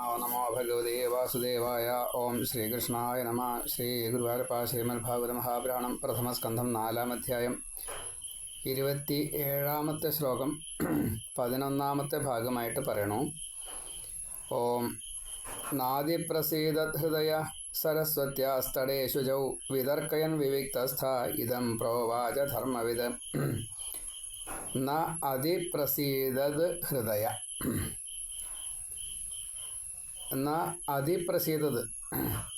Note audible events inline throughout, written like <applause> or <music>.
നമോ ഭഗവതേ വാസുദേവായ ഓം ശ്രീകൃഷ്ണായ നമ ശ്രീ ഗുരുവായൂരപ്പ ശ്രീമദ് ഭാഗവത മഹാപുരാണം പ്രഥമസ്കന്ധം നാലാം അധ്യായം ഇരുപത്തി ഏഴാമത്തെ ശ്ലോകം <clears throat> പതിനൊന്നാമത്തെ ഭാഗമായിട്ട് പറയണു. ഓം നാദിപ്രസീതഹൃദയ ഹൃദയ സരസ്വത്യാസ്തടേഷുജൗ വിതർക്കയൻ വിവിക്തസ്ഥ ഇതം പ്രോവാച ധർമ്മവിദ। <clears throat> ന അതിപ്രസീതത് ഹൃദയ <clears throat> എന്നാ അതിപ്രസീതത്.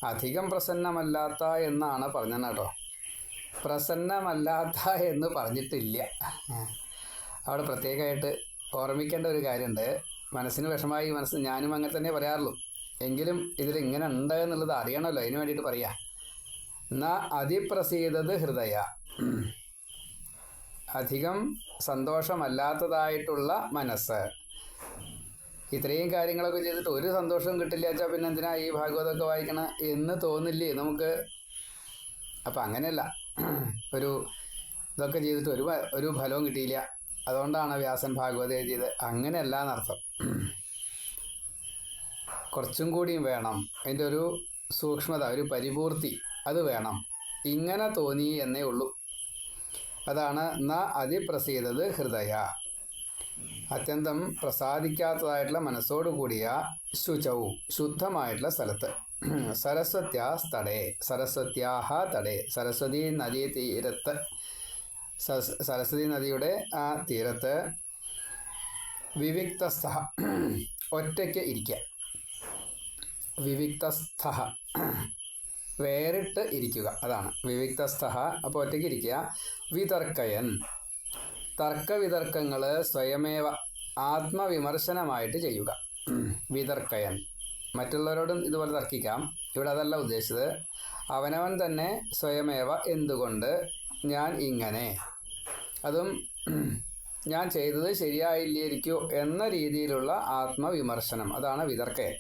അധികം പ്രസന്നമല്ലാത്ത എന്നാണ് പറഞ്ഞത് കേട്ടോ. പ്രസന്നമല്ലാത്ത എന്ന് പറഞ്ഞിട്ടില്ല. അവിടെ പ്രത്യേകമായിട്ട് ഓർമ്മിക്കേണ്ട ഒരു കാര്യമുണ്ട്. മനസ്സിന് വിഷമായി മനസ്സ് ഞാനും അങ്ങനെ തന്നെ പറയാറുള്ളൂ. എങ്കിലും ഇതിൽ ഇങ്ങനെ ഉണ്ട് എന്നുള്ളത് അറിയണമല്ലോ. അതിന് വേണ്ടിയിട്ട് പറയാം. എന്നാ അതിപ്രസീതത് ഹൃദയ. അധികം സന്തോഷമല്ലാത്തതായിട്ടുള്ള മനസ്സ്. ഇത്രയും കാര്യങ്ങളൊക്കെ ചെയ്തിട്ട് ഒരു സന്തോഷവും കിട്ടില്ല വെച്ചാൽ പിന്നെ എന്തിനാ ഈ ഭാഗവതമൊക്കെ വായിക്കണം എന്ന് തോന്നില്ലേ നമുക്ക്? അപ്പം അങ്ങനെയല്ല. ഒരു ഇതൊക്കെ ചെയ്തിട്ട് ഒരു ഒരു ഫലവും കിട്ടിയില്ല. അതുകൊണ്ടാണ് വ്യാസൻ ഭാഗവത എഴുതിയത്. അങ്ങനെയല്ല എന്നർത്ഥം. കുറച്ചും കൂടിയും വേണം. അതിന്റെ ഒരു സൂക്ഷ്മത ഒരു പരിപൂർത്തി അത് വേണം. ഇങ്ങനെ തോന്നി എന്നേ ഉള്ളൂ. അതാണ് ന അതിപ്രസീതത് ഹൃദയ. അത്യന്തം പ്രസാദിക്കാത്തതായിട്ടുള്ള മനസ്സോടുകൂടിയ ശുചവും ശുദ്ധമായിട്ടുള്ള സ്ഥലത്ത്. സരസ്വത്യാ തടേ സരസ്വത്യാഹ തടേ സരസ്വതി നദീ തീരത്ത് സരസ്വതി നദിയുടെ ആ തീരത്ത് വിവിക്തസ്ഥ ഒറ്റയ്ക്ക് ഇരിക്കുക വിവിക്തസ്ഥ വേറിട്ട് ഇരിക്കുക. അതാണ്. വിവിക്തസ്ഥ അപ്പോൾ ഒറ്റയ്ക്ക് ഇരിക്കുക. വിതർക്കയൻ. തർക്കവിതർക്കങ്ങൾ സ്വയമേവ ആത്മവിമർശനമായിട്ട് ചെയ്യുക. വിതർക്കയൻ. മറ്റുള്ളവരോടും ഇതുപോലെ തർക്കിക്കാം. ഇവിടെ അതല്ല ഉദ്ദേശിച്ചത്. അവനവൻ തന്നെ സ്വയമേവ എന്തുകൊണ്ട് ഞാൻ ഇങ്ങനെ? അതും ഞാൻ ചെയ്തത് ശരിയായില്ലിരിക്കൂ എന്ന രീതിയിലുള്ള ആത്മവിമർശനം. അതാണ് വിതർക്കയൻ.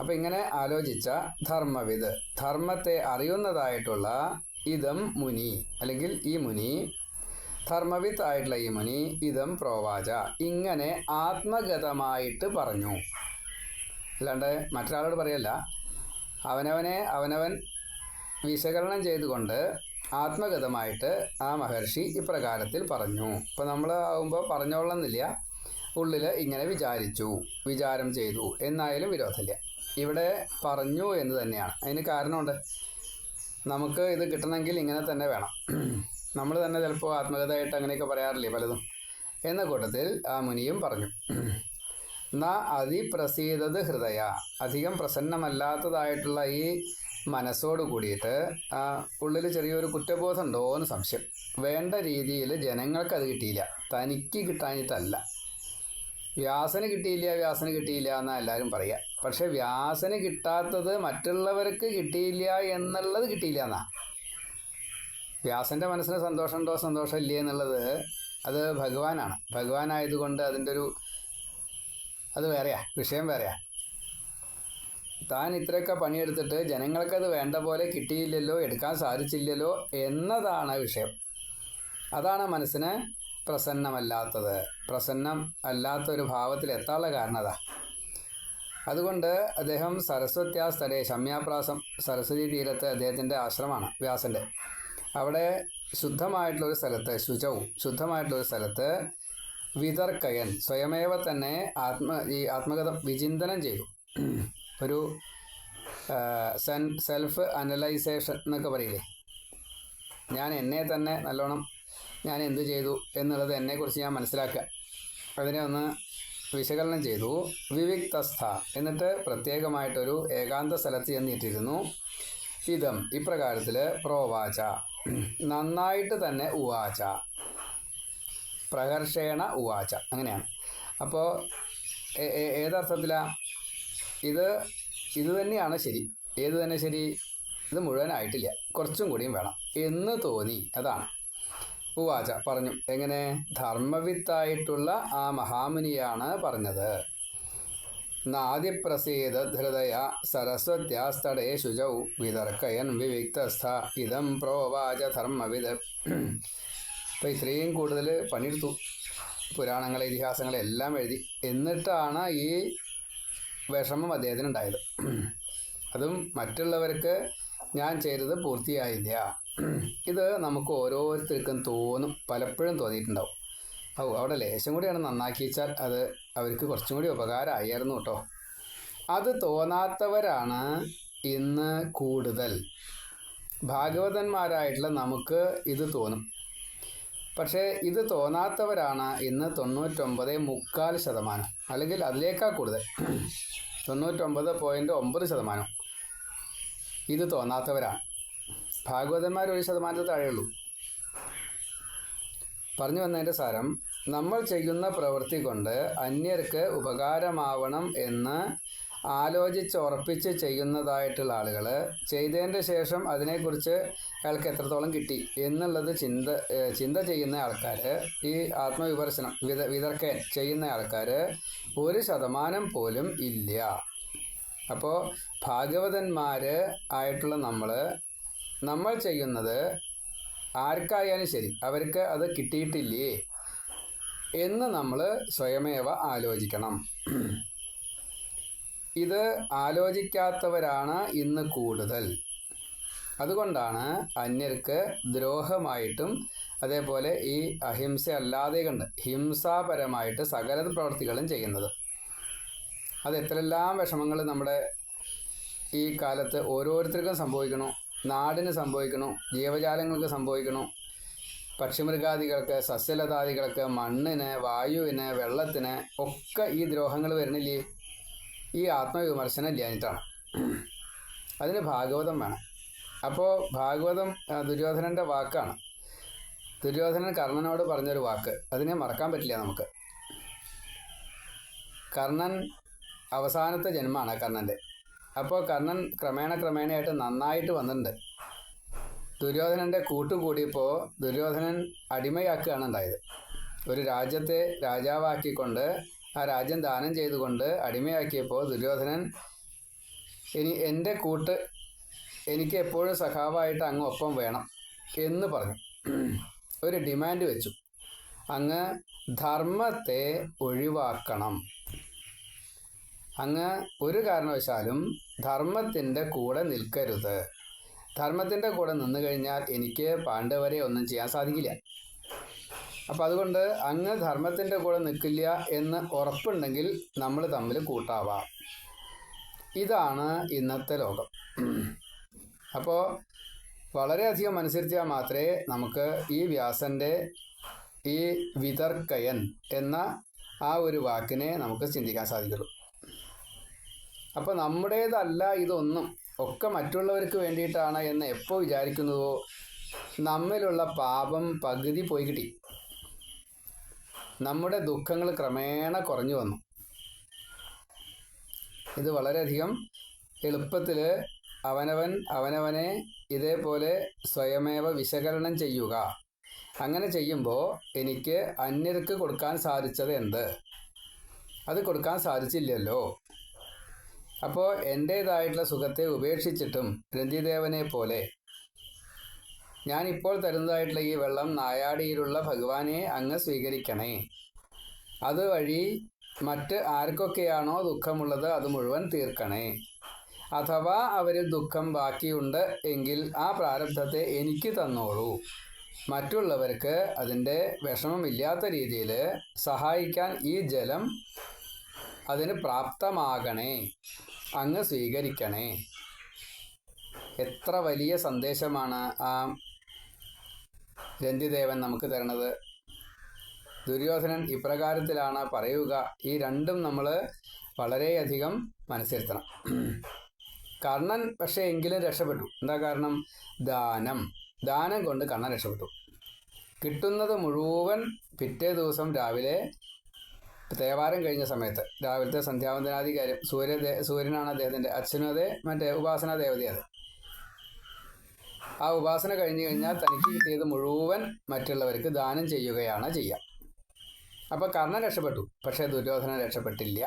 അപ്പം ഇങ്ങനെ ആലോചിച്ച ധർമ്മവിത് ധർമ്മത്തെ അറിയുന്നതായിട്ടുള്ള ഇതം മുനി അല്ലെങ്കിൽ ഈ മുനി ധർമ്മവിത്ത് ആയിട്ടുള്ള ഈ മുനി ഇതം പ്രോവാച. ഇങ്ങനെ ആത്മഗതമായിട്ട് പറഞ്ഞു. അല്ലാണ്ട് മറ്റൊരാളോട് പറയല്ല. അവനവനെ അവനവൻ വിശകലനം ചെയ്തുകൊണ്ട് ആത്മഗതമായിട്ട് ആ മഹർഷി ഇപ്രകാരത്തിൽ പറഞ്ഞു. ഇപ്പം നമ്മൾ ആകുമ്പോൾ പറഞ്ഞോളന്നില്ല ഉള്ളിൽ ഇങ്ങനെ വിചാരിച്ചു. വിചാരം ചെയ്തു. എന്നായാലും വിരോധമില്ല. ഇവിടെ പറഞ്ഞു എന്ന് തന്നെയാണ്. അതിന് കാരണമുണ്ട്. നമുക്ക് ഇത് കിട്ടണമെങ്കിൽ ഇങ്ങനെ തന്നെ വേണം. നമ്മൾ തന്നെ ചിലപ്പോൾ ആത്മകഥയായിട്ട് അങ്ങനെയൊക്കെ പറയാറില്ലേ പലതും. എന്ന കൂട്ടത്തിൽ ആ മുനിയും പറഞ്ഞു ന അതിപ്രസീതത് ഹൃദയ. അധികം പ്രസന്നമല്ലാത്തതായിട്ടുള്ള ഈ മനസ്സോട് കൂടിയിട്ട് ഉള്ളിൽ ചെറിയൊരു കുറ്റബോധം ഉണ്ടോ എന്ന് സംശയം. വേണ്ട രീതിയിൽ ജനങ്ങൾക്ക് അത് കിട്ടിയില്ല. തനിക്ക് കിട്ടാനിട്ടല്ല വ്യാസന് കിട്ടിയില്ല വ്യാസന് കിട്ടിയില്ല എന്നാണ് എല്ലാവരും പറയുക പക്ഷേ വ്യാസന് കിട്ടാത്തത് മറ്റുള്ളവർക്ക് കിട്ടിയില്ല എന്നുള്ളത് കിട്ടിയില്ല എന്നാ. വ്യാസന്റെ മനസ്സിന് സന്തോഷമുണ്ടോ സന്തോഷം ഇല്ലേ എന്നുള്ളത് അത് ഭഗവാനാണ്. ഭഗവാനായതുകൊണ്ട് അതിന്റെ ഒരു അത് വേറെയാ വിഷയം വേറെയാ. താൻ ഇത്രയൊക്കെ പണിയെടുത്തിട്ട് ജനങ്ങൾക്കത് വേണ്ട പോലെ കിട്ടിയില്ലല്ലോ എടുക്കാൻ സാധിച്ചില്ലല്ലോ എന്നതാണ് വിഷയം. അതാണ് മനസ്സിന് പ്രസന്നമല്ലാത്തത്. പ്രസന്നം അല്ലാത്ത ഒരു ഭാവത്തിൽ എത്താനുള്ള കാരണം അതാ. അതുകൊണ്ട് അദ്ദേഹം സരസ്വത്യാ ശമ്യാപ്രാസം സരസ്വതി തീരത്ത് അദ്ദേഹത്തിന്റെ ആശ്രമമാണ് വ്യാസന്റെ അവിടെ ശുദ്ധമായിട്ടുള്ളൊരു സ്ഥലത്ത് ശുചവും ശുദ്ധമായിട്ടുള്ളൊരു സ്ഥലത്ത് വിതർക്കയൻ സ്വയമേവ തന്നെ ആത്മ ഈ ആത്മകഥ വിചിന്തനം ചെയ്തു. ഒരു സെൻ സെൽഫ് അനലൈസേഷൻ എന്നൊക്കെ പറയില്ലേ? ഞാൻ എന്നെ തന്നെ നല്ലോണം ഞാൻ എന്ത് ചെയ്തു എന്നുള്ളത് എന്നെക്കുറിച്ച് ഞാൻ മനസ്സിലാക്കുക. അതിനെ ഒന്ന് വിശകലനം ചെയ്തു. വിവിക്തസ്ഥ. എന്നിട്ട് പ്രത്യേകമായിട്ടൊരു ഏകാന്ത സ്ഥലത്ത് ചെന്നിട്ടിരുന്നു. ഇതം ഇപ്രകാരത്തിൽ പ്രോവാച. നന്നായിട്ട് തന്നെ ഉവാച. പ്രകർഷേണ ഉവാച. അങ്ങനെയാണ്. അപ്പോൾ ഏതർത്ഥത്തിലാണ് ഇത് ഇത് തന്നെയാണ് ശരി. ഏത് തന്നെ ശരി? ഇത് മുഴുവനായിട്ടില്ല. കുറച്ചും കൂടിയും വേണം. എന്ന് തോന്നി. അതാണ്. ഉവാച പറഞ്ഞു. എങ്ങനെ? ധർമ്മവിത്തായിട്ടുള്ള ആ മഹാമുനിയാണ് പറഞ്ഞത്. ഹൃദയ സരസ്വത്യാസ്തടേ ശുചൗ വിതർക്കയൻ വിവിക്തസ്ഥ ഇതം പ്രോവാച ധർമ്മവിദ് അപ്പോൾ ഇത്രയും കൂടുതൽ പണിയെടുത്തു. പുരാണങ്ങളെ ഇതിഹാസങ്ങളെ എല്ലാം എഴുതി. എന്നിട്ടാണ് ഈ വിഷമം അദ്ദേഹത്തിന് ഉണ്ടായത് അതും മറ്റുള്ളവർക്ക് ഞാൻ ചെയ്തത് പൂർത്തിയായില്ല. ഇത് നമുക്ക് ഓരോരുത്തർക്കും തോന്നും പലപ്പോഴും തോന്നിയിട്ടുണ്ടാവും. ഓ അവിടെ ലേശം കൂടിയാണ് നന്നാക്കിച്ചാൽ അത് അവർക്ക് കുറച്ചും കൂടി ഉപകാരമായിരുന്നു കേട്ടോ. അത് തോന്നാത്തവരാണ് ഇന്ന് കൂടുതൽ. ഭാഗവതന്മാരായിട്ടുള്ള നമുക്ക് ഇത് തോന്നും. പക്ഷേ ഇത് തോന്നാത്തവരാണ് ഇന്ന് തൊണ്ണൂറ്റൊമ്പത് മുക്കാൽ ശതമാനം. അല്ലെങ്കിൽ അതിലേക്കാൾ കൂടുതൽ. തൊണ്ണൂറ്റൊമ്പത് പോയിന്റ് ഒമ്പത് ശതമാനം. ഇത് തോന്നാത്തവരാണ്. ഭാഗവതന്മാർ ഒരു ശതമാനത്തിൽ താഴെയുള്ളൂ. പറഞ്ഞു വന്നതിന്റെ സാരം നമ്മൾ ചെയ്യുന്ന പ്രവൃത്തി കൊണ്ട് അന്യർക്ക് ഉപകാരമാവണം എന്ന് ആലോചിച്ചുറപ്പിച്ച് ചെയ്യുന്നതായിട്ടുള്ള ആളുകൾ ചെയ്തതിന്റെ ശേഷം അതിനെക്കുറിച്ച് അയാൾക്ക് എത്രത്തോളം കിട്ടി എന്നുള്ളത് ചിന്ത ചിന്ത ചെയ്യുന്ന ആൾക്കാർ ഈ ആത്മവിമർശനം വിത വിതർക്കൻ ചെയ്യുന്ന ആൾക്കാർ ഒരു ശതമാനം പോലും ഇല്ല. അപ്പോൾ ഭാഗവതന്മാർ ആയിട്ടുള്ള നമ്മൾ നമ്മൾ ചെയ്യുന്നത് ആർക്കായാലും ശരി അവർക്ക് അത് കിട്ടിയിട്ടില്ലേ എന്ന് നമ്മൾ സ്വയമേവ ആലോചിക്കണം. ഇത് ആലോചിക്കാത്തവരാണ് ഇന്ന് കൂടുതൽ. അതുകൊണ്ടാണ് അന്യർക്ക് ദ്രോഹമായിട്ടും അതേപോലെ ഈ അഹിംസ അല്ലാതെ കണ്ട് ഹിംസാപരമായിട്ട് സകല പ്രവർത്തികളും ചെയ്യുന്നത്. അത് എത്രയെല്ലാം വിഷമങ്ങൾ നമ്മുടെ ഈ കാലത്ത് ഓരോരുത്തർക്കും സംഭവിക്കണു? നാടിന് സംഭവിക്കണു ജീവജാലങ്ങൾക്ക് സംഭവിക്കണു. പക്ഷിമൃഗാദികൾക്ക് സസ്യലതാദികൾക്ക് മണ്ണിന് വായുവിന് വെള്ളത്തിന് ഒക്കെ ഈ ദ്രോഹങ്ങൾ വരുന്നില്ലേ? ഈ ആത്മവിമർശനം ഇല്ലാഞ്ഞിട്ടാണ്. അതിന് ഭാഗവതം വേണം. അപ്പോൾ ഭാഗവതം ദുര്യോധനന്റെ വാക്കാണ്. ദുര്യോധനൻ കർണനോട് പറഞ്ഞൊരു വാക്ക്. അതിനെ മറക്കാൻ പറ്റില്ല നമുക്ക്. കർണൻ അവസാനത്തെ ജന്മമാണ് കർണന്റെ അപ്പോൾ കർണൻ ക്രമേണ ക്രമേണയായിട്ട് നന്നായിട്ട് വന്നിട്ടുണ്ട്. ദുര്യോധനന്റെ കൂട്ടുകൂടിയപ്പോൾ ദുര്യോധനൻ അടിമയാക്കുകയാണ് ഉണ്ടായത്. ഒരു രാജ്യത്തെ രാജാവാക്കിക്കൊണ്ട് ആ രാജ്യം ദാനം ചെയ്തുകൊണ്ട് അടിമയാക്കിയപ്പോൾ ദുര്യോധനൻ ഇനി എന്റെ കൂട്ട് എനിക്ക് എപ്പോഴും സഖാവായിട്ട് അങ്ങ് ഒപ്പം വേണം എന്ന് പറഞ്ഞു. ഒരു ഡിമാൻഡ് വെച്ചു. അങ്ങ് ധർമ്മത്തെ ഒഴിവാക്കണം. അങ്ങ് ഒരു കാരണവശാലും ധർമ്മത്തിന്റെ കൂടെ നിൽക്കരുത്. ധർമ്മത്തിന്റെ കൂടെ നിന്നു കഴിഞ്ഞാൽ എനിക്ക് പാണ്ഡവരെ ഒന്നും ചെയ്യാൻ സാധിക്കില്ല. അപ്പം അതുകൊണ്ട് അങ്ങ് ധർമ്മത്തിന്റെ കൂടെ നിൽക്കില്ല എന്ന് ഉറപ്പുണ്ടെങ്കിൽ നമ്മൾ തമ്മിൽ കൂട്ടാവാം. ഇതാണ് ഇന്നത്തെ ലോകം. അപ്പോൾ വളരെയധികം അനുസരിച്ചാൽ മാത്രമേ നമുക്ക് ഈ വ്യാസന്റെ ഈ വിതർക്കയൻ എന്ന ആ ഒരു വാക്കിനെ നമുക്ക് ചിന്തിക്കാൻ സാധിക്കുള്ളൂ. അപ്പോൾ നമ്മുടേതല്ല ഇതൊന്നും. ഒക്കെ മറ്റുള്ളവർക്ക് വേണ്ടിയിട്ടാണ് എന്ന് എപ്പോൾ വിചാരിക്കുന്നുവോ നമ്മിലുള്ള പാപം പകുതി പോയി കിട്ടി. നമ്മുടെ ദുഃഖങ്ങൾ ക്രമേണ കുറഞ്ഞു വന്നു. ഇത് വളരെയധികം എളുപ്പത്തിൽ അവനവൻ അവനവനെ ഇതേപോലെ സ്വയമേവ വിശകലനം ചെയ്യുക. അങ്ങനെ ചെയ്യുമ്പോൾ എനിക്ക് അന്യർക്ക് കൊടുക്കാൻ സാധിച്ചത് എന്ത്? അത് കൊടുക്കാൻ സാധിച്ചില്ലല്ലോ. അപ്പോൾ എന്റേതായിട്ടുള്ള സുഖത്തെ ഉപേക്ഷിച്ചിട്ടും രന്തിദേവനെ പോലെ ഞാൻ ഇപ്പോൾ തരുന്നതായിട്ടുള്ള ഈ വെള്ളം നായാടിയിലുള്ള ഭഗവാനെ അങ്ങ് സ്വീകരിക്കണേ. അതുവഴി മറ്റ് ആർക്കൊക്കെയാണോ ദുഃഖമുള്ളത് അത് മുഴുവൻ തീർക്കണേ. അഥവാ അവരിൽ ദുഃഖം ബാക്കിയുണ്ട് എങ്കിൽ ആ പ്രാരബ്ധത്തെ എനിക്ക് തന്നോളൂ. മറ്റുള്ളവർക്ക് അതിന്റെ വിഷമമില്ലാത്ത രീതിയിൽ സഹായിക്കാൻ ഈ ജലം അതിന് പ്രാപ്തമാകണേ. അങ്ങ് സ്വീകരിക്കണേ. എത്ര വലിയ സന്ദേശമാണ് ആ രന്തിദേവൻ നമുക്ക് തരണത്. ദുര്യോധനൻ ഇപ്രകാരത്തിലാണ് പറയുക. ഈ രണ്ടും നമ്മൾ വളരെയധികം മനസ്സിരുത്തണം. കർണൻ പക്ഷേ എങ്കിലും രക്ഷപ്പെട്ടു. എന്താ കാരണം? ദാനം. ദാനം കൊണ്ട് കർണൻ രക്ഷപ്പെട്ടു. കിട്ടുന്നത് മുഴുവൻ പിറ്റേ ദിവസം രാവിലെ തേവാരം കഴിഞ്ഞ സമയത്ത് രാവിലത്തെ സന്ധ്യാവന്തനാധികാരം സൂര്യ സൂര്യനാണ് അദ്ദേഹത്തിന്റെ അച്ഛനും അതെ മറ്റേ ഉപാസനാ ദേവതയത് ആ ഉപാസന കഴിഞ്ഞു കഴിഞ്ഞാൽ തനിക്ക് കിട്ടിയത് മുഴുവൻ മറ്റുള്ളവർക്ക് ദാനം ചെയ്യുകയാണ് ചെയ്യുക അപ്പോൾ കർണൻ രക്ഷപ്പെട്ടു പക്ഷേ ദുര്യോധനൻ രക്ഷപ്പെട്ടില്ല.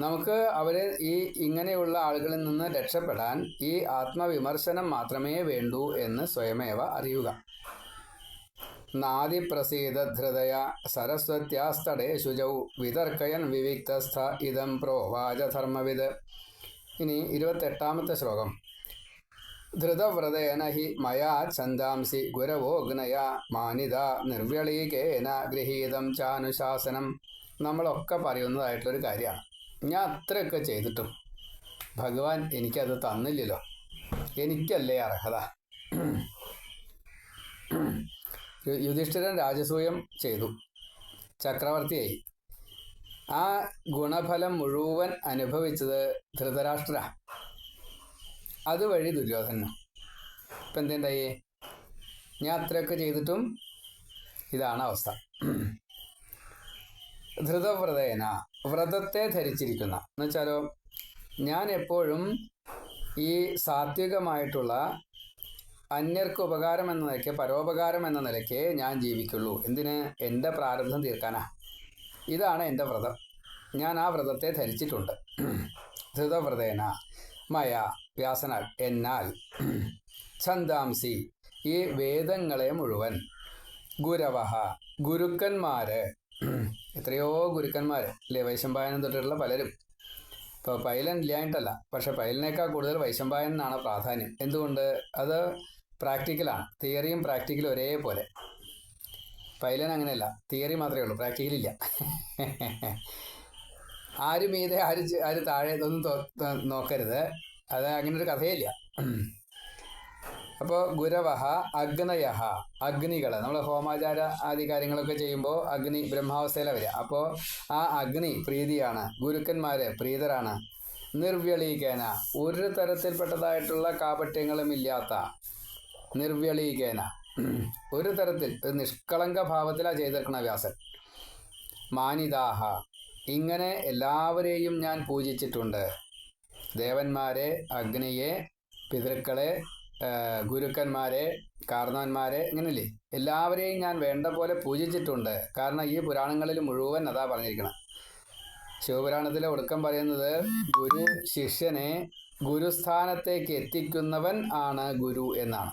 നമുക്ക് അവരെ ഈ ഇങ്ങനെയുള്ള ആളുകളിൽ നിന്ന് രക്ഷപ്പെടാൻ ഈ ആത്മവിമർശനം മാത്രമേ വേണ്ടൂ എന്ന് സ്വയമേവ അറിയുക. ധൃതയ സരസ്വത്യാസ്തടേ ശുചൗ വിതർക്കയൻ വിവിക്തസ്ഥ ഇതം പ്രോവാചധർമ്മവിത് ഇനി ഇരുപത്തെട്ടാമത്തെ ശ്ലോകം. ധൃതവ്രതേന ഹി മയാ ഛന്ദാംസി ഗുരവോഗ്നയ മാനിത നിർവ്യളീകേന ഗൃഹീതം ചാനുശാസനം. നമ്മളൊക്കെ പറയുന്നതായിട്ടുള്ളൊരു കാര്യമാണ്. ഞാൻ അത്രയൊക്കെ ചെയ്തിട്ടും ഭഗവാൻ എനിക്കത് തന്നില്ലല്ലോ. എനിക്കല്ലേ അർഹത? യുധിഷ്ഠിരൻ രാജസൂയം ചെയ്തു. ചക്രവർത്തിയായി. ആ ഗുണഫലം മുഴുവൻ അനുഭവിച്ചത് ധൃതരാഷ്ട്ര. അതുവഴി ദുര്യോധന ഇപ്പം എന്തുണ്ടായി? ഞാൻ അത്രയൊക്കെ ചെയ്തിട്ടും ഇതാണ് അവസ്ഥ. ധൃതവ്രതേന വ്രതത്തെ ധരിച്ചിരിക്കുന്ന. എന്നുവെച്ചാലോ ഞാൻ എപ്പോഴും ഈ സാത്വികമായിട്ടുള്ള അന്യർക്ക് ഉപകാരം എന്ന നിലയ്ക്ക് പരോപകാരം എന്ന നിലയ്ക്ക് ഞാൻ ജീവിക്കുള്ളൂ. എന്തിന്? എന്റെ പ്രാരബ്ധം തീർക്കാനാ. ഇതാണ് എന്റെ വ്രതം. ഞാൻ ആ വ്രതത്തെ ധരിച്ചിട്ടുണ്ട്. ധൃതവ്രതേന മയ വ്യാസനാൽ എന്നാൽ ഛന്ദാംസി ഈ വേദങ്ങളെ മുഴുവൻ ഗുരവഹ ഗുരുക്കന്മാര് എത്രയോ ഗുരുക്കന്മാർ അല്ലേ വൈശമ്പായനം തൊട്ടിട്ടുള്ള പലരും. ഇപ്പോൾ പൈലൻ ഇല്ലായിട്ടല്ല. പക്ഷെ പൈലിനേക്കാൾ കൂടുതൽ വൈശമ്പായൻ പ്രാധാന്യം. എന്തുകൊണ്ട്? അത് പ്രാക്ടിക്കലാണ് തിയറിയും പ്രാക്ടിക്കലും ഒരേപോലെ. പൈലൻ അങ്ങനെയല്ല. തിയറി മാത്രമേ ഉള്ളൂ. പ്രാക്ടിക്കലില്ല ആര് മീതെ ആര് ആര് താഴെ ഇതൊന്നും നോക്കരുത്. അത് അങ്ങനെ ഒരു കഥയില്ല. അപ്പോൾ ഗുരവഹ അഗ്നയഹ അഗ്നികൾ നമ്മൾ ഹോമാചാര ആദി കാര്യങ്ങളൊക്കെ ചെയ്യുമ്പോൾ അഗ്നി ബ്രഹ്മാവസ്ഥയിലാണ് വരിക. അപ്പോൾ ആ അഗ്നി പ്രീതിയാണ്. ഗുരുക്കന്മാര് പ്രീതരാണ്. നിർവ്യളീകേന ഒരു തരത്തിൽപ്പെട്ടതായിട്ടുള്ള കാപട്യങ്ങളും ഇല്ലാത്ത നിർവ്യളീകേന ഒരു തരത്തിൽ ഒരു നിഷ്കളങ്ക ഭാവത്തിലാണ് ചെയ്തിരിക്കണ വ്യാസൻ. മാനിതാഹ ഇങ്ങനെ എല്ലാവരെയും ഞാൻ പൂജിച്ചിട്ടുണ്ട്. ദേവന്മാരെ അഗ്നിയെ പിതൃക്കളെ ഗുരുക്കന്മാരെ കാരണവന്മാരെ ഇങ്ങനെയല്ലേ? എല്ലാവരെയും ഞാൻ വേണ്ട പോലെ പൂജിച്ചിട്ടുണ്ട്. കാരണം ഈ പുരാണങ്ങളിൽ മുഴുവൻ അതാ പറഞ്ഞിരിക്കണം. ശിവപുരാണത്തിലെ ഒടുക്കം പറയുന്നത് ഗുരു ശിഷ്യനെ ഗുരുസ്ഥാനത്തേക്ക് എത്തിക്കുന്നവൻ ആണ് ഗുരു എന്നാണ്.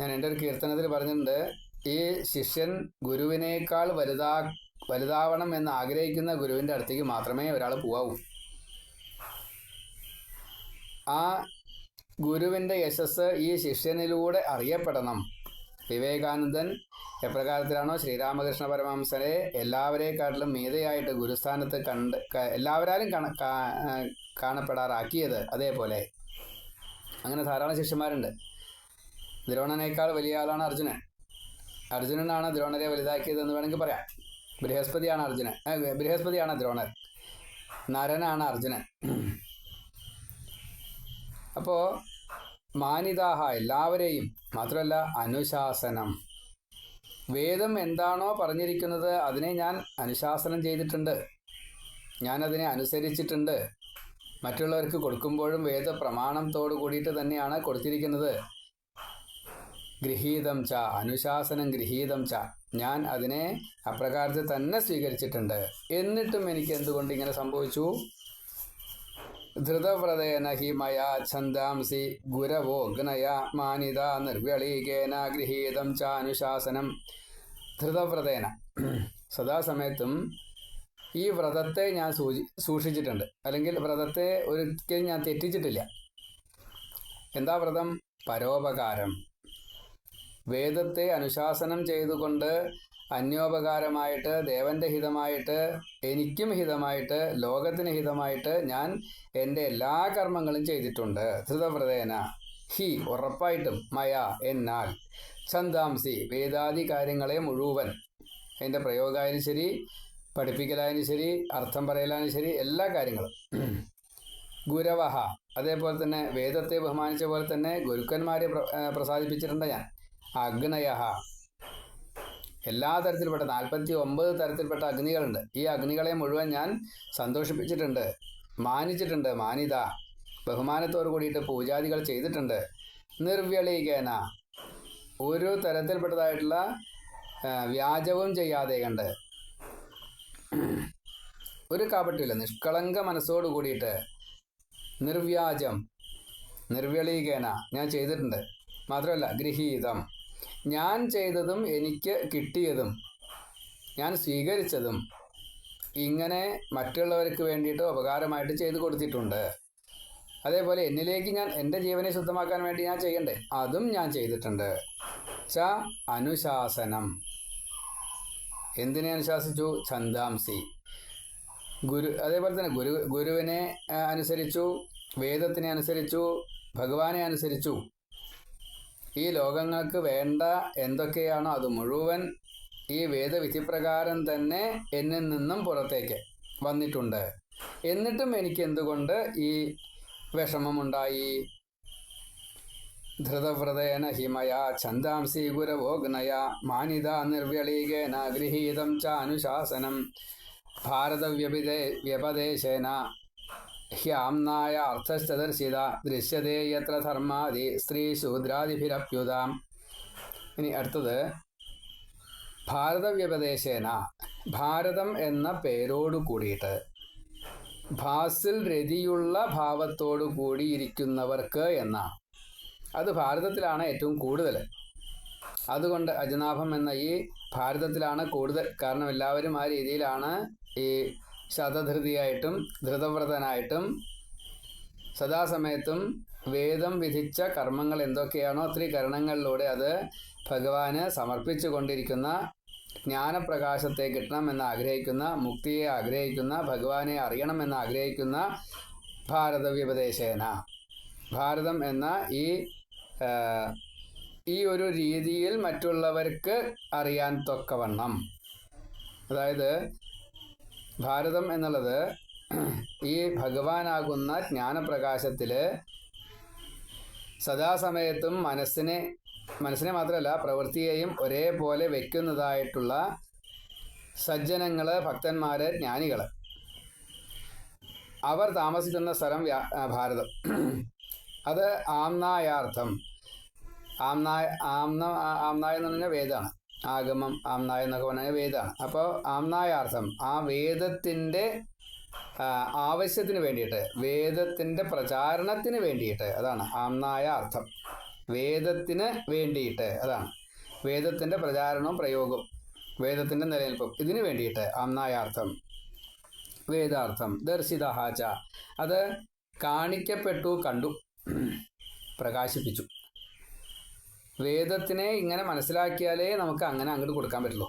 ഞാൻ എന്റെ ഒരു കീർത്തനത്തിൽ പറഞ്ഞിട്ടുണ്ട് ഈ ശിഷ്യൻ ഗുരുവിനേക്കാൾ വലുതാ വലുതാവണം എന്ന് ആഗ്രഹിക്കുന്ന ഗുരുവിന്റെ അടുത്തേക്ക് മാത്രമേ ഒരാൾ പോവാവൂ. ആ ഗുരുവിന്റെ യശസ് ഈ ശിഷ്യനിലൂടെ അറിയപ്പെടണം. വിവേകാനന്ദൻ എപ്രകാരത്തിലാണോ ശ്രീരാമകൃഷ്ണ പരമഹംസരെ എല്ലാവരെക്കാട്ടിലും മീതയായിട്ട് ഗുരുസ്ഥാനത്ത് കണ്ട് എല്ലാവരാലും കാണ കാണപ്പെടാറാക്കിയത് അതേപോലെ. അങ്ങനെ ധാരാളം ശിഷ്യന്മാരുണ്ട്. ദ്രോണനേക്കാൾ വലിയ ആളാണ് അർജുനൻ. അർജുനനാണ് ദ്രോണരെ വലുതാക്കിയത് എന്ന് വേണമെങ്കിൽ പറയാം. ബൃഹസ്പതിയാണ് അർജുനൻ. ബൃഹസ്പതിയാണ് ദ്രോണർ നരനാണ് അർജുനൻ. അപ്പോൾ മാനിതാഹ എല്ലാവരെയും മാത്രമല്ല അനുശാസനം. വേദം എന്താണോ പറഞ്ഞിരിക്കുന്നത് അതിനെ ഞാൻ അനുശാസനം ചെയ്തിട്ടുണ്ട്. ഞാനതിനെ അനുസരിച്ചിട്ടുണ്ട്. മറ്റുള്ളവർക്ക് കൊടുക്കുമ്പോഴും വേദ പ്രമാണത്തോടു കൂടിയിട്ട് തന്നെയാണ് കൊടുത്തിരിക്കുന്നത്. ഗൃഹീതം ച അനുശാസനം ഗൃഹീതം ച. ഞാൻ അതിനെ അപ്രകാരത്തിൽ തന്നെ സ്വീകരിച്ചിട്ടുണ്ട്. എന്നിട്ടും എനിക്ക് എന്തുകൊണ്ട് ഇങ്ങനെ സംഭവിച്ചു? ധൃതവ്രതേന ഹി മയാ ഛന്ദാംസി ഗുരവോഗ്നയ മാനിത നിർവ്യളീകേന ഗൃഹീതം ച അനുശാസനം. ധൃതവ്രതേന. സദാസമയത്തും ഈ വ്രതത്തെ ഞാൻ സൂചി സൂക്ഷിച്ചിട്ടുണ്ട്. അല്ലെങ്കിൽ വ്രതത്തെ ഒരിക്കലും ഞാൻ തെറ്റിച്ചിട്ടില്ല. എന്താ വ്രതം? പരോപകാരം. വേദത്തെ അനുശാസനം ചെയ്തുകൊണ്ട് അന്യോപകാരമായിട്ട് ദേവന്റെ ഹിതമായിട്ട് എനിക്കും ഹിതമായിട്ട് ലോകത്തിന് ഹിതമായിട്ട് ഞാൻ എന്റെ എല്ലാ കർമ്മങ്ങളും ചെയ്തിട്ടുണ്ട്. ധൃതവ്രതേന. ഹി ഉറപ്പായിട്ടും മയ എന്നാൽ. ഛന്ദാംസി വേദാദി കാര്യങ്ങളെ മുഴുവൻ. അതിന്റെ പ്രയോഗമായാലും ശരി പഠിപ്പിക്കലായാലും ശരി അർത്ഥം പറയലായാലും ശരി എല്ലാ കാര്യങ്ങളും. ഗുരവഹ. അതേപോലെ തന്നെ വേദത്തെ ബഹുമാനിച്ച പോലെ തന്നെ ഗുരുക്കന്മാരെ പ്ര- പ്രസാദിപ്പിച്ചിട്ടുണ്ട് ഞാൻ. അഗ്നയ എല്ലാ തരത്തിൽപ്പെട്ട നാൽപ്പത്തി ഒമ്പത് തരത്തിൽപ്പെട്ട അഗ്നികളുണ്ട്. ഈ അഗ്നികളെ മുഴുവൻ ഞാൻ സന്തോഷിപ്പിച്ചിട്ടുണ്ട് മാനിച്ചിട്ടുണ്ട് മാനിത. ബഹുമാനത്തോടു കൂടിയിട്ട് പൂജാദികൾ ചെയ്തിട്ടുണ്ട്. നിർവ്യളീകേന ഒരു തരത്തിൽപ്പെട്ടതായിട്ടുള്ള വ്യാജവും ചെയ്യാതെ കണ്ട്. ഒരു കാപട്ടില്ല നിഷ്കളങ്ക മനസ്സോട് കൂടിയിട്ട് നിർവ്യാജം നിർവ്യളീകേന ഞാൻ ചെയ്തിട്ടുണ്ട്. മാത്രമല്ല ഗൃഹീതം. ഞാൻ ചെയ്തതും എനിക്ക് കിട്ടിയതും ഞാൻ സ്വീകരിച്ചതും ഇങ്ങനെ മറ്റുള്ളവർക്ക് വേണ്ടിയിട്ട് ഉപകാരമായിട്ട് ചെയ്തു കൊടുത്തിട്ടുണ്ട്. അതേപോലെ എന്നിലേക്ക് ഞാൻ എന്റെ ജീവനെ ശുദ്ധമാക്കാൻ വേണ്ടി ഞാൻ ചെയ്യണ്ടേ? അതും ഞാൻ ചെയ്തിട്ടുണ്ട്. ച അനുശാസനം. എന്തിനെ അനുശാസിച്ചു? ഛന്ദാംസി. ഗുരു അതേപോലെ തന്നെ ഗുരു ഗുരുവിനെ അനുസരിച്ചു വേദത്തിനെ അനുസരിച്ചു ഭഗവാനെ അനുസരിച്ചു. ഈ ലോകങ്ങൾക്ക് വേണ്ട എന്തൊക്കെയാണോ അത് മുഴുവൻ ഈ വേദവിധിപ്രകാരം തന്നെ എന്നിൽ നിന്നും പുറത്തേക്ക് വന്നിട്ടുണ്ട്. എന്നിട്ടും എനിക്ക് എന്തുകൊണ്ട് ഈ വിഷമമുണ്ടായി? ധൃതവ്രതേന ഹിമയ ഛന്ദാംസി ഗുരവോഗ്നയ മാനിത നിർവ്യളീകേന ഗൃഹീതം ചാനുശാസനം ഭാരതവ്യപിതേ വ്യപദേശേന ഹ്യാംനായ ദൃശ്യതേ യത്ര ധർമാതി സ്ത്രീ ശൂദ്രാദിഭിരപ്യുതാം ഇനി അടുത്തത് ഭാരതവ്യപദേശേന ഭാരതം എന്ന പേരോട് കൂടിയിട്ട് ഭാസിൽ രതിയുള്ള ഭാവത്തോടു കൂടിയിരിക്കുന്നവർക്ക് എന്ന അത് ഭാരതത്തിലാണ് ഏറ്റവും കൂടുതൽ. അതുകൊണ്ട് അജനാഭം എന്ന ഈ ഭാരതത്തിലാണ് കൂടുതൽ. കാരണം എല്ലാവരും ആ രീതിയിലാണ് ഈ ശതധൃതിയായിട്ടും ധൃതവ്രതനായിട്ടും സദാസമയത്തും വേദം വിധിച്ച കർമ്മങ്ങൾ എന്തൊക്കെയാണോ ത്രികരണങ്ങളിലൂടെ അത് ഭഗവാന് സമർപ്പിച്ചു കൊണ്ടിരിക്കുന്ന ജ്ഞാനപ്രകാശത്തെ കിട്ടണമെന്ന് ആഗ്രഹിക്കുന്ന മുക്തിയെ ആഗ്രഹിക്കുന്ന ഭഗവാനെ അറിയണമെന്ന് ആഗ്രഹിക്കുന്ന ഭാരതവ്യപദേശേന. ഭാരതം എന്ന ഈ ഈ ഒരു രീതിയിൽ മറ്റുള്ളവർക്ക് അറിയാൻ തൊക്കവണ്ണം. അതായത് ഭാരതം എന്നുള്ളത് ഈ ഭഗവാനാകുന്ന ജ്ഞാനപ്രകാശത്തിൽ സദാസമയത്തും മനസ്സിനെ മനസ്സിനെ മാത്രമല്ല പ്രവൃത്തിയെയും ഒരേപോലെ വയ്ക്കുന്നതായിട്ടുള്ള സജ്ജനങ്ങൾ ഭക്തന്മാർ ജ്ഞാനികൾ അവർ താമസിക്കുന്ന സ്ഥലം ഭാരതം. അത് ആംനായാർത്ഥം. ആംനായ ആംന ആംനായ എന്ന് പറഞ്ഞാൽ വേദമാണ് ആഗമം ആംനായ എന്നൊക്കെ പറഞ്ഞാൽ വേദമാണ് അപ്പോൾ ആംനായാർത്ഥം ആ വേദത്തിന്റെ ആവശ്യത്തിന് വേണ്ടിയിട്ട് വേദത്തിന്റെ പ്രചാരണത്തിന് വേണ്ടിയിട്ട് അതാണ് ആംനായ അർത്ഥം. വേദത്തിന് വേണ്ടിയിട്ട് അതാണ്. വേദത്തിന്റെ പ്രചാരണവും പ്രയോഗവും വേദത്തിന്റെ നിലനിൽപ്പും ഇതിന് വേണ്ടിയിട്ട് ആംനായാർത്ഥം വേദാർത്ഥം ദർശിതഹാച അത് കാണിക്കപ്പെട്ടു കണ്ടു പ്രകാശിപ്പിച്ചു. വേദത്തിനെ ഇങ്ങനെ മനസ്സിലാക്കിയാലേ നമുക്ക് അങ്ങനെ അങ്ങോട്ട് കൊടുക്കാൻ പറ്റുള്ളൂ.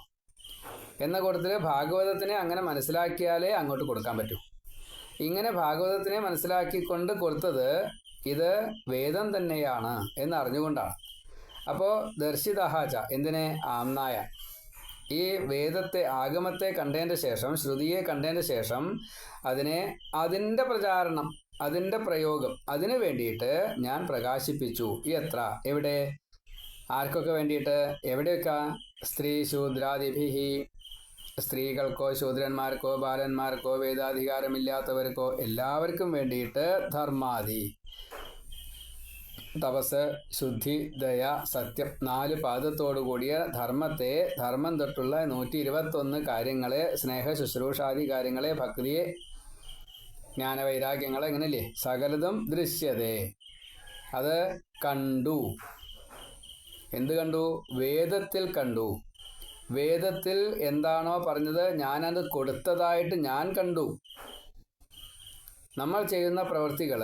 എന്ന കൂട്ടത്തിൽ ഭാഗവതത്തിനെ അങ്ങനെ മനസ്സിലാക്കിയാലേ അങ്ങോട്ട് കൊടുക്കാൻ പറ്റൂ. ഇങ്ങനെ ഭാഗവതത്തിനെ മനസ്സിലാക്കിക്കൊണ്ട് കൊടുത്തത് ഇത് വേദം തന്നെയാണ് എന്ന് അറിഞ്ഞുകൊണ്ടാണ്. അപ്പോൾ ദർശിതഹാച എന്തിനെ? ആംനായ ഈ വേദത്തെ ആഗമത്തെ കണ്ടതിന്റെ ശേഷം ശ്രുതിയെ കണ്ടതിന്റെ ശേഷം അതിനെ അതിന്റെ പ്രചാരണം അതിന്റെ പ്രയോഗം അതിനു വേണ്ടിയിട്ട് ഞാൻ പ്രകാശിപ്പിച്ചു. എത്ര? എവിടെ? ആർക്കൊക്കെ വേണ്ടിയിട്ട്? എവിടെയൊക്കെ? സ്ത്രീ ശൂദ്രാദിഭിഹി. സ്ത്രീകൾക്കോ ശൂദ്രന്മാർക്കോ ബാലന്മാർക്കോ വേദാധികാരമില്ലാത്തവർക്കോ എല്ലാവർക്കും വേണ്ടിയിട്ട് ധർമാദി തപസ് ശുദ്ധി ദയ സത്യം നാല് പാദത്തോടു കൂടിയ ധർമ്മത്തെ ധർമ്മം തൊട്ടുള്ള നൂറ്റി ഇരുപത്തൊന്ന് കാര്യങ്ങളെ സ്നേഹ ശുശ്രൂഷാദി കാര്യങ്ങളെ ഭക്തിയെ ജ്ഞാനവൈരാഗ്യങ്ങളെ എങ്ങനെയല്ലേ സകലതും ദൃശ്യതേ. അത് കണ്ടു. എന്ത് കണ്ടു? വേദത്തിൽ കണ്ടു. വേദത്തിൽ എന്താണോ പറഞ്ഞത് ഞാനത് കൊടുത്തതായിട്ട് ഞാൻ കണ്ടു. നമ്മൾ ചെയ്യുന്ന പ്രവൃത്തികൾ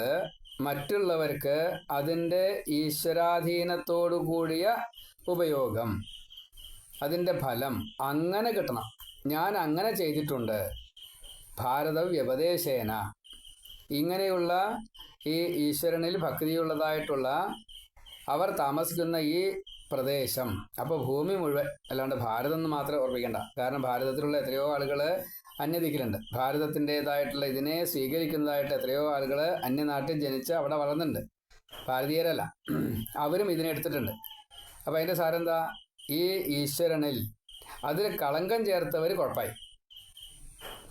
മറ്റുള്ളവർക്ക് അതിന്റെ ഈശ്വരാധീനത്തോടു കൂടിയ ഉപയോഗം അതിന്റെ ഫലം അങ്ങനെ കിട്ടണം. ഞാൻ അങ്ങനെ ചെയ്തിട്ടുണ്ട്. ഭാരത വ്യപദേശേന ഇങ്ങനെയുള്ള ഈ ഈശ്വരനിൽ ഭക്തിയുള്ളതായിട്ടുള്ള അവർ താമസിക്കുന്ന ഈ പ്രദേശം. അപ്പോൾ ഭൂമി മുഴുവൻ അല്ലാണ്ട് ഭാരതം എന്ന് മാത്രം ഓർപ്പിക്കേണ്ട കാരണം ഭാരതത്തിലുള്ള എത്രയോ ആളുകൾ അന്യദിക്കിലുണ്ട്. ഭാരതത്തിന്റെതായിട്ടുള്ള ഇതിനെ സ്വീകരിക്കുന്നതായിട്ട് എത്രയോ ആളുകൾ അന്യനാട്ടിൽ ജനിച്ച് അവിടെ വളർന്നുണ്ട് ഭാരതീയരല്ല. അവരും ഇതിനെ എടുത്തിട്ടുണ്ട്. അപ്പോൾ അതിന്റെ സാരം എന്താ ഈ ഈശ്വരനിൽ അതിൽ കളങ്കം ചേർത്തവർ കുഴപ്പമായി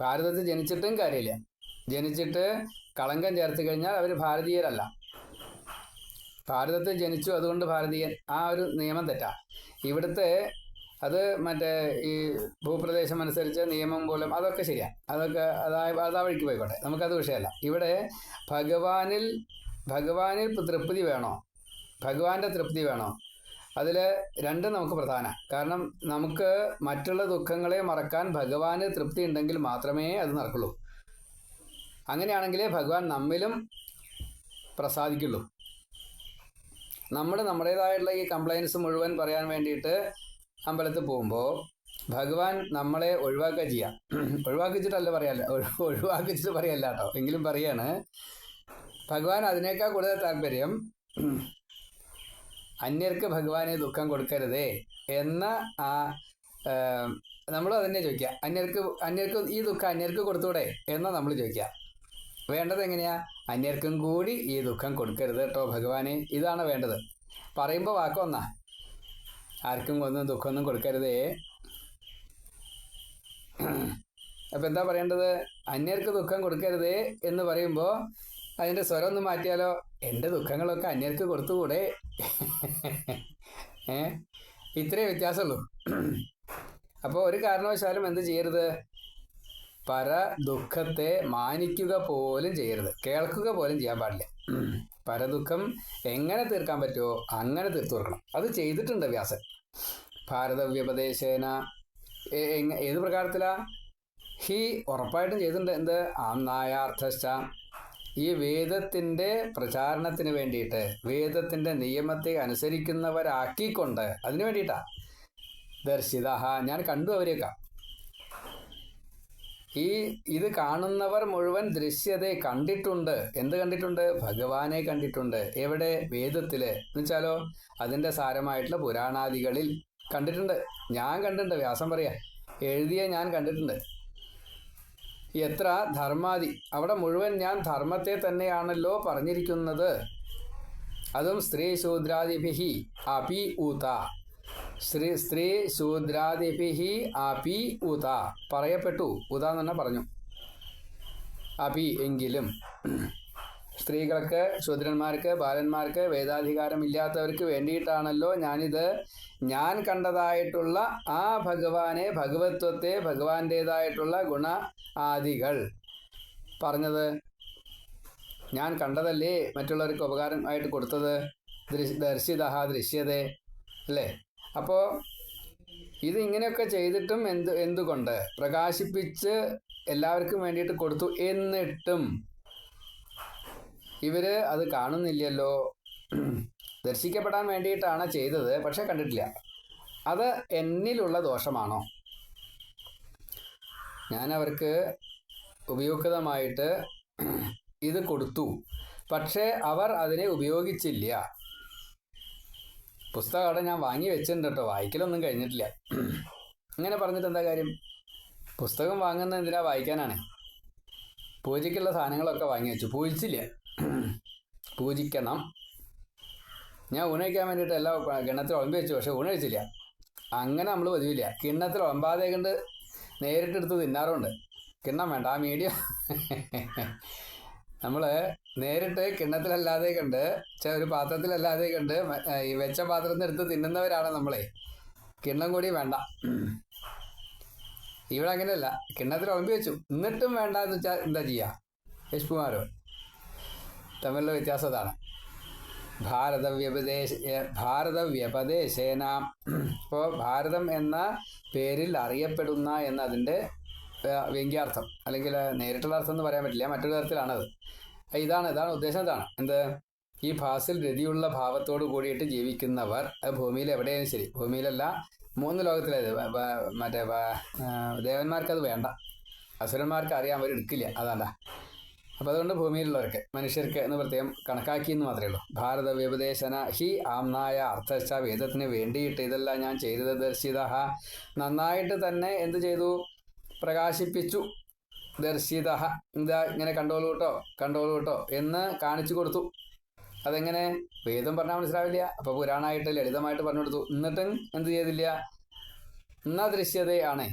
ഭാരതത്തിൽ ജനിച്ചിട്ടും കാര്യമില്ല. ജനിച്ചിട്ട് കളങ്കം ചേർത്ത് കഴിഞ്ഞാൽ അവർ ഭാരതീയരല്ല. ഭാരതത്തിൽ ജനിച്ചു അതുകൊണ്ട് ഭാരതീയൻ ആ ഒരു നിയമം തെറ്റാ. ഇവിടുത്തെ അത് മറ്റേ ഈ ഭൂപ്രദേശം അനുസരിച്ച് നിയമം പോലും അതൊക്കെ ശരിയാണ് അതൊക്കെ അതായ അതാ വഴിക്ക് പോയിക്കോട്ടെ. നമുക്കത് വിഷയമല്ല. ഇവിടെ ഭഗവാനിൽ ഭഗവാനിൽ തൃപ്തി വേണോ? ഭഗവാന്റെ തൃപ്തി വേണോ? അതിൽ രണ്ടും നമുക്ക് പ്രധാന. കാരണം നമുക്ക് മറ്റുള്ള ദുഃഖങ്ങളെ മറക്കാൻ ഭഗവാന് തൃപ്തി ഉണ്ടെങ്കിൽ മാത്രമേ അത് നടക്കുള്ളൂ. അങ്ങനെയാണെങ്കിലേ ഭഗവാൻ നമ്മിലും പ്രസാദിക്കുള്ളൂ. നമ്മൾ നമ്മുടേതായിട്ടുള്ള ഈ കംപ്ലൈൻസ് മുഴുവൻ പറയാൻ വേണ്ടിയിട്ട് അമ്പലത്തിൽ പോകുമ്പോൾ ഭഗവാൻ നമ്മളെ ഒഴിവാക്കുക ചെയ്യാം. <clears throat> ഒഴിവാക്കിച്ചിട്ടല്ല പറയല്ല. ഒഴി- ഒഴിവാക്കിച്ചിട്ട് പറയല്ല കേട്ടോ. എങ്കിലും പറയാണ് ഭഗവാൻ അതിനേക്കാൾ കൂടുതൽ താല്പര്യം <clears throat> അന്യർക്ക് ഭഗവാനെ ദുഃഖം കൊടുക്കരുതേ എന്ന ആ നമ്മളും അതന്നെ ചോദിക്കുക. അന്യർക്ക് അന്യർക്ക് ഈ ദുഃഖം അന്യർക്ക് കൊടുത്തൂടെ എന്ന നമ്മൾ ചോദിക്കുക. വേണ്ടത് എങ്ങനെയാ? അന്യർക്കും കൂടി ഈ ദുഃഖം കൊടുക്കരുത് കേട്ടോ ഭഗവാനെ. ഇതാണ് വേണ്ടത്. പറയുമ്പോൾ വാക്കൊന്നാ ആർക്കും ഒന്നും ദുഃഖമൊന്നും കൊടുക്കരുതേ. അപ്പം എന്താ പറയേണ്ടത്? അന്യർക്ക് ദുഃഖം കൊടുക്കരുതേ എന്ന് പറയുമ്പോൾ അതിന്റെ സ്വരം ഒന്ന് മാറ്റിയാലോ? എന്റെ ദുഃഖങ്ങളൊക്കെ അന്യർക്ക് കൊടുത്തുകൂടെ? ഏ? ഇത്രേ വ്യത്യാസമുള്ളൂ. അപ്പോൾ ഒരു കാരണവശാലും എന്ത് ചെയ്യരുത്? പര ദുഃഖത്തെ മാനിക്കുക പോലും ചെയ്യരുത്. കേൾക്കുക പോലും ചെയ്യാൻ പാടില്ല. പരദുഃഖം എങ്ങനെ തീർക്കാൻ പറ്റുമോ അങ്ങനെ തീർത്തു കൊടുക്കണം. അത് ചെയ്തിട്ടുണ്ട് വ്യാസൻ. ഭാരതവ്യപദേശേന ഏത് പ്രകാരത്തിലാ? ഹി ഉറപ്പായിട്ടും ചെയ്തിട്ടുണ്ട്. എന്ത്? ആംനായാർത്ഥശ്ച. ഈ വേദത്തിന്റെ പ്രചാരണത്തിന് വേണ്ടിയിട്ട് വേദത്തിന്റെ നിയമത്തെ അനുസരിക്കുന്നവരാക്കിക്കൊണ്ട് അതിനു വേണ്ടിയിട്ടാ. ദർശിത ഞാൻ കണ്ടു അവരെയൊക്കെ. ഈ ഇത് കാണുന്നവർ മുഴുവൻ ദൃശ്യതയെ കണ്ടിട്ടുണ്ട്. എന്ത് കണ്ടിട്ടുണ്ട്? ഭഗവാനെ കണ്ടിട്ടുണ്ട്. എവിടെ? വേദത്തിൽ. എന്നുവെച്ചാലോ അതിന്റെ സാരമായിട്ടുള്ള പുരാണാദികളിൽ കണ്ടിട്ടുണ്ട്. ഞാൻ കണ്ടിട്ടുണ്ട്. വ്യാസം പറയാ. എഴുതിയ ഞാൻ കണ്ടിട്ടുണ്ട്. എത്ര ധർമാദി അവിടെ മുഴുവൻ ഞാൻ ധർമ്മത്തെ തന്നെയാണല്ലോ പറഞ്ഞിരിക്കുന്നത്. അതും സ്ത്രീ ശൂദ്രാദിഭി അപി ഊത സ്ത്രീ സ്ത്രീ ശൂദ്രാദിഭി അപി ഉത. പറയപ്പെട്ടു. ഉത എന്ന് തന്നെ പറഞ്ഞു. അപി എങ്കിലും സ്ത്രീകൾക്ക് ശൂദ്രന്മാർക്ക് ബാലന്മാർക്ക് വേദാധികാരം ഇല്ലാത്തവർക്ക് വേണ്ടിയിട്ടാണല്ലോ ഞാനിത് ഞാൻ കണ്ടതായിട്ടുള്ള ആ ഭഗവാനെ ഭഗവത്വത്തെ ഭഗവാന്റേതായിട്ടുള്ള ഗുണ ആദികൾ പറഞ്ഞത്. ഞാൻ കണ്ടതല്ലേ മറ്റുള്ളവർക്ക് ഉപകാരമായിട്ട് കൊടുത്തത്? ദർശിത ദൃശ്യതേ. അല്ലേ? അപ്പോൾ ഇത് ഇങ്ങനെയൊക്കെ ചെയ്തിട്ടും എന്ത് എന്തുകൊണ്ട്? പ്രകാശിപ്പിച്ച് എല്ലാവർക്കും വേണ്ടിയിട്ട് കൊടുത്തു എന്നിട്ടും. ഇവർ അത് കാണുന്നില്ലല്ലോ. ദർശിക്കപ്പെടാൻ വേണ്ടിയിട്ടാണ് ചെയ്തത് പക്ഷെ കണ്ടിട്ടില്ല. അത് എന്നിലുള്ള ദോഷമാണോ? ഞാൻ അവർക്ക് ഉപയുക്തമായിട്ട് ഇത് കൊടുത്തു. പക്ഷേ അവർ അതിനെ ഉപയോഗിച്ചില്ല. പുസ്തകം അവിടെ ഞാൻ വാങ്ങി വെച്ചിട്ടുണ്ട് കേട്ടോ. വായിക്കലൊന്നും കഴിഞ്ഞിട്ടില്ല. അങ്ങനെ പറഞ്ഞിട്ട് എന്താ കാര്യം? പുസ്തകം വാങ്ങുന്ന എന്തിനാ വായിക്കാനാണ്? പൂജയ്ക്കുള്ള സാധനങ്ങളൊക്കെ വാങ്ങി വെച്ചു. പൂജിച്ചില്ല. പൂജിക്കണം. ഞാൻ ഊണ് കഴിക്കാൻ വേണ്ടിയിട്ട് എല്ലാം കിണ്ണത്തിൽ ഉളമ്പി വെച്ചു പക്ഷെ ഊണഴിച്ചില്ല അങ്ങനെ നമ്മൾ പതിവില്ല. കിണ്ണത്തിൽ ഉളമ്പാതെ കണ്ട് നേരിട്ടെടുത്ത് തിന്നാറുണ്ട്. കിണ്ണം വേണ്ട ആ മീഡിയം. നമ്മൾ നേരിട്ട് കിണ്ണത്തിലല്ലാതെ കണ്ട് ഒരു പാത്രത്തിലല്ലാതെ കണ്ട് ഈ വെച്ച പാത്രത്തിൽ എടുത്ത് തിന്നുന്നവരാണ് നമ്മളെ. കിണ്ണം കൂടി വേണ്ട. ഇവിടെ അങ്ങനെയല്ല. കിണ്ണത്തിൽ ഉളമ്പി വെച്ചു. എന്നിട്ടും വേണ്ട എന്ന് വെച്ചാൽ എന്താ ചെയ്യുക യശ്കുമാരോ തമ്മിലുള്ള വ്യത്യാസം അതാണ്. ഭാരത വ്യപദേശ ഭാരത വ്യപദേശേന ഇപ്പോൾ ഭാരതം എന്ന പേരിൽ അറിയപ്പെടുന്ന എന്നതിന്റെ വ്യങ്ക്യാർത്ഥം അല്ലെങ്കിൽ നേരിട്ടുള്ള അർത്ഥം എന്ന് പറയാൻ പറ്റില്ല. മറ്റൊരു തരത്തിലാണത്. ഇതാണ് ഇതാണ് ഉദ്ദേശം ഇതാണ്. എന്ത്? ഈ ഭാസിൽ രതിയുള്ള ഭാവത്തോട് കൂടിയിട്ട് ജീവിക്കുന്നവർ ഭൂമിയിൽ എവിടെയാലും ശരി. ഭൂമിയിലല്ല മൂന്ന് ലോകത്തിലേത് മറ്റേ ദേവന്മാർക്ക് അത് വേണ്ട. അസുരന്മാർക്ക് അറിയാൻ അവർ എടുക്കില്ല. അതാണ്ടാ. അപ്പോൾ അതുകൊണ്ട് ഭൂമിയിലുള്ളവർക്ക് മനുഷ്യർക്ക് എന്ന് പ്രത്യേകം കണക്കാക്കി എന്ന് മാത്രമേ ഉള്ളൂ. ഭാരത വ്യപദേശന ഹി ആംനായ അർത്ഥശ്ച വേദത്തിന് വേണ്ടിയിട്ട് ഇതെല്ലാം ഞാൻ ചെയ്തത് ദർശിത നന്നായിട്ട് തന്നെ എന്ത് ചെയ്തു? പ്രകാശിപ്പിച്ചു. ദർശിത ഇതാ ഇങ്ങനെ കണ്ടോളൂ കേട്ടോ കണ്ടോളൂ കേട്ടോ എന്ന് കാണിച്ചു കൊടുത്തു. അതെങ്ങനെ? വേദം പറഞ്ഞാൽ മനസ്സിലാവില്ല. അപ്പൊ പുരാണമായിട്ട് ലളിതമായിട്ട് പറഞ്ഞു കൊടുത്തു. എന്നിട്ടും എന്ത് ചെയ്തില്ല? എന്നാ ദൃശ്യതയാണ്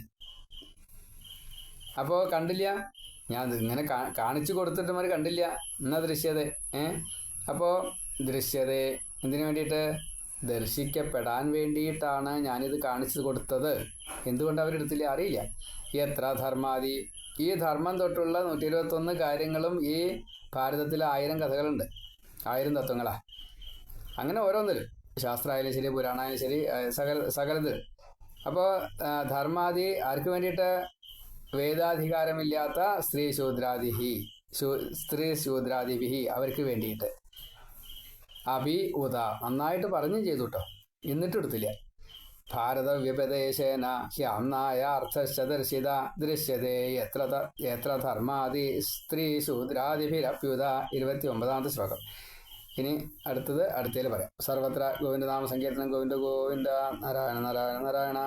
അപ്പോൾ കണ്ടില്ല? ഞാൻ ഇങ്ങനെ കാണിച്ചു കൊടുത്തിട്ട് അവർ കണ്ടില്ല. എന്നാ ദൃശ്യത ഏ? അപ്പോൾ ദൃശ്യത എന്തിനു വേണ്ടിയിട്ട്? ദർശിക്കപ്പെടാൻ വേണ്ടിയിട്ടാണ് ഞാനിത് കാണിച്ചു കൊടുത്തത്. എന്തുകൊണ്ട് അവരെടുത്തില്ല? അറിയില്ല. എത്ര ധർമാദി ഈ ധർമ്മം തൊട്ടുള്ള നൂറ്റി ഇരുപത്തൊന്ന് കാര്യങ്ങളും ഈ ഭാരതത്തിൽ ആയിരം കഥകളുണ്ട്. ആയിരം തത്വങ്ങളാ. അങ്ങനെ ഓരോന്നിലും. ശാസ്ത്രമായാലും ശരി പുരാണമായാലും ശരി സകല സകലത്. അപ്പോൾ ധർമാദി ആർക്ക് വേണ്ടിയിട്ട്? വേദാധികാരമില്ലാത്ത സ്ത്രീ ശൂദ്രാദിഹി സ്ത്രീ ശൂദ്രാദിഭിഹി അവർക്ക് വേണ്ടിയിട്ട്. അഭി ഉദ. നന്നായിട്ട് പറഞ്ഞും ചെയ്തു കേട്ടോ എന്നിട്ട് എടുത്തില്ല ഭാരത ദൃശ്യത്തെ ദൃശ്യതേ എത്ര ത- എത്ര ധർമാദി സ്ത്രീ ശൂദ്രാദിഭിരപ്യുത ഇരുപത്തി ഒമ്പതാമത്തെ ശ്ലോകം. ഇനി അടുത്തത് അടുത്തതിൽ പറയാം. സർവത്ര ഗോവിന്ദനാമ സങ്കീർത്തനം ഗോവിന്ദ ഗോവിന്ദ നാരായണ നാരായണ നാരായണ.